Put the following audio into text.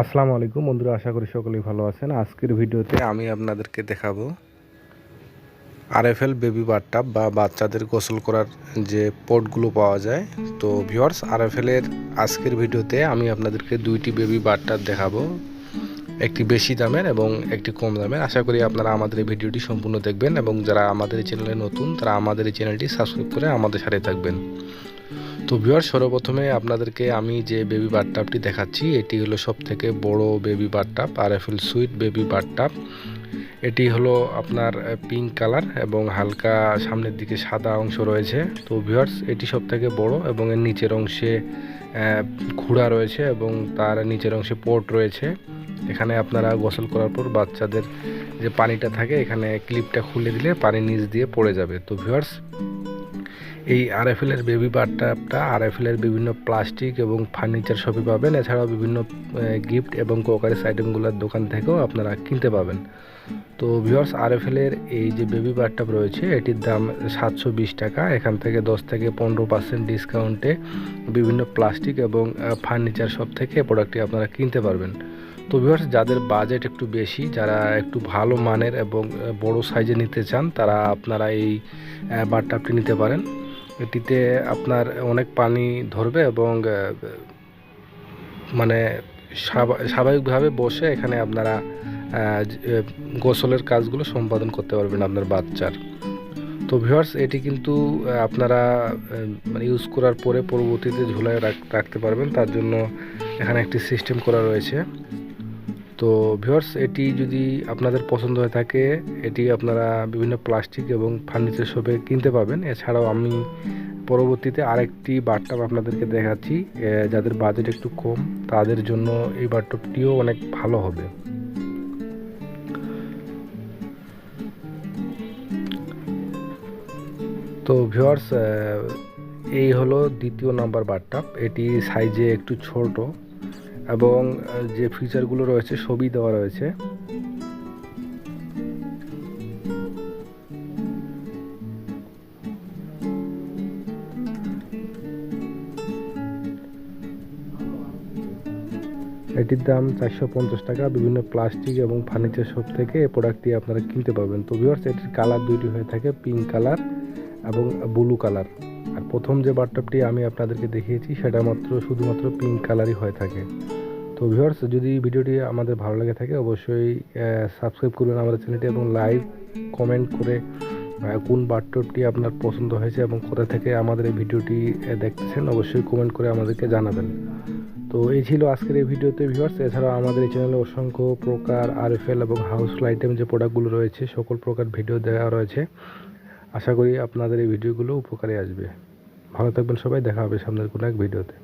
আসসালামু আলাইকুম বন্ধুরা, আশা করি সকলেই ভালো আছেন। আজকের ভিডিওতে আমি আপনাদেরকে দেখাবো আরএফএল বেবি বাথটাব বা বাচ্চাদের গোসল করার যে পটগুলো পাওয়া যায়। তো ভিউয়ার্স, আরএফএল এর আজকের ভিডিওতে আমি আপনাদেরকে দুইটি বেবি বাথটাব দেখাবো। একটি বেশি দামের এবং একটি কম দামের। আশা করি আপনারা আমাদের এই ভিডিওটি সম্পূর্ণ দেখবেন এবং যারা আমাদের এই চ্যানেলে নতুন, তারা আমাদের এই চ্যানেলটি সাবস্ক্রাইব করে আমাদের সাথে থাকবেন। তো ভিউয়ার সর্বপ্রথমে আপনাদেরকে আমি যে বেবি বাথটাবটি দেখাচ্ছি, এটি হলো সব থেকে বড় বেবি বাথটাব আর এফএল সুইট বেবি বাথটাব এটি হলো আপনার পিঙ্ক কালার এবং হালকা সামনের দিকে সাদা অংশ রয়েছে। তো ভিউয়ার্স, এটি সব থেকে বড় এবং এর নিচের অংশে খুঁড়া রয়েছে এবং তার নিচের অংশে পোর্ট রয়েছে। এখানে আপনারা গোসল করার পর বাচ্চাদের যে পানিটা থাকে, এখানে ক্লিপটা খুলে দিলে পানি নিচ দিয়ে পড়ে যাবে। তো ভিউয়ার্স এই আরএফএলের বেবি বাথটাবটা আরএফএলের বিভিন্ন প্লাস্টিক এবং ফার্নিচার শপে পাবেন। এছাড়াও বিভিন্ন গিফট এবং কোকারিস আইটেমগুলোর দোকান থেকেও আপনারা কিনতে পাবেন। তো ভিউয়ার্স আরএফএলের এই যে বেবি বাথটাব রয়েছে, এটির দাম সাতশো বিশ টাকা। এখান থেকে দশ থেকে পনেরো পার্সেন্ট ডিসকাউন্টে বিভিন্ন প্লাস্টিক এবং ফার্নিচার শপ থেকে প্রোডাক্টটি আপনারা কিনতে পারবেন। তো ভিউয়ার্স যাদের বাজেট একটু বেশি, যারা একটু ভালো মানের এবং বড় সাইজে নিতে চান, তারা আপনারা এই বাথটাবটি নিতে পারেন। এটিতে আপনার অনেক পানি ধরবে এবং মানে স্বাভাবিকভাবে বসে এখানে আপনারা গোসলের কাজগুলো সম্পাদন করতে পারবেন আপনার বাচ্চার। তো ভিউয়ার্স, এটি কিন্তু আপনারা মানে ইউজ করার পরে পরবর্তীতে ঝুলায় রাখতে পারবেন। তার জন্য এখানে একটি সিস্টেম করা রয়েছে। তো ভিউয়ার্স এটি যদি আপনাদের পছন্দ হয়ে থাকে, এটি আপনারা বিভিন্ন প্লাস্টিক এবং ফার্নিচার শপে কিনতে পাবেন এছাড়াও আমি পরবর্তীতে আরেকটি বাথটব আপনাদেরকে দেখাচ্ছি যাদের বাজেট একটু কম, তাদের জন্য এই বাথটবটিও অনেক ভালো হবে। তো ভিউয়ার্স এই হলো দ্বিতীয় নাম্বার বাথটব এটি সাইজে একটু ছোট। এবং যে ফিচারগুলো রয়েছে সবই দেওয়া রয়েছে। এটির দাম চারশো পঞ্চাশ টাকা। বিভিন্ন প্লাস্টিক এবং ফার্নিচার শপ থেকে এই প্রোডাক্টটি আপনারা কিনতে পারবেন। তো ভিউয়ার্স এটির কালার দুইটি হয়ে থাকে পিঙ্ক কালার এবং ব্লু কালার আর প্রথম যে বাথটবটি আমি আপনাদেরকে দেখিয়েছি, সেটা মাত্র শুধুমাত্র পিঙ্ক কালারই হয়ে থাকে। তো ভিউয়ার্স যদি ভিডিওটি আমাদের ভালো লাগে থাকে, অবশ্যই সাবস্ক্রাইব করবেন আমাদের চ্যানেলটি এবং লাইভ কমেন্ট করে কোন বাথটবটি আপনার পছন্দ হয়েছে এবং কোথা থেকে আমাদের এই ভিডিওটি দেখতেছেন, অবশ্যই কমেন্ট করে আমাদেরকে জানাবেন। তো এই ছিল আজকের এই ভিডিওতে ভিউয়ার্স এছাড়াও আমাদের এই চ্যানেলে অসংখ্য প্রকার আরএফএল এবং হাউস আইটেম যে প্রোডাক্টগুলো রয়েছে, সকল প্রকার ভিডিও দেওয়া রয়েছে। আশা করি আপনাদের এই ভিডিওগুলো উপকারে আসবে। ভালো থাকবেন সবাই, দেখা হবে সামনের কোনো এক ভিডিওতে।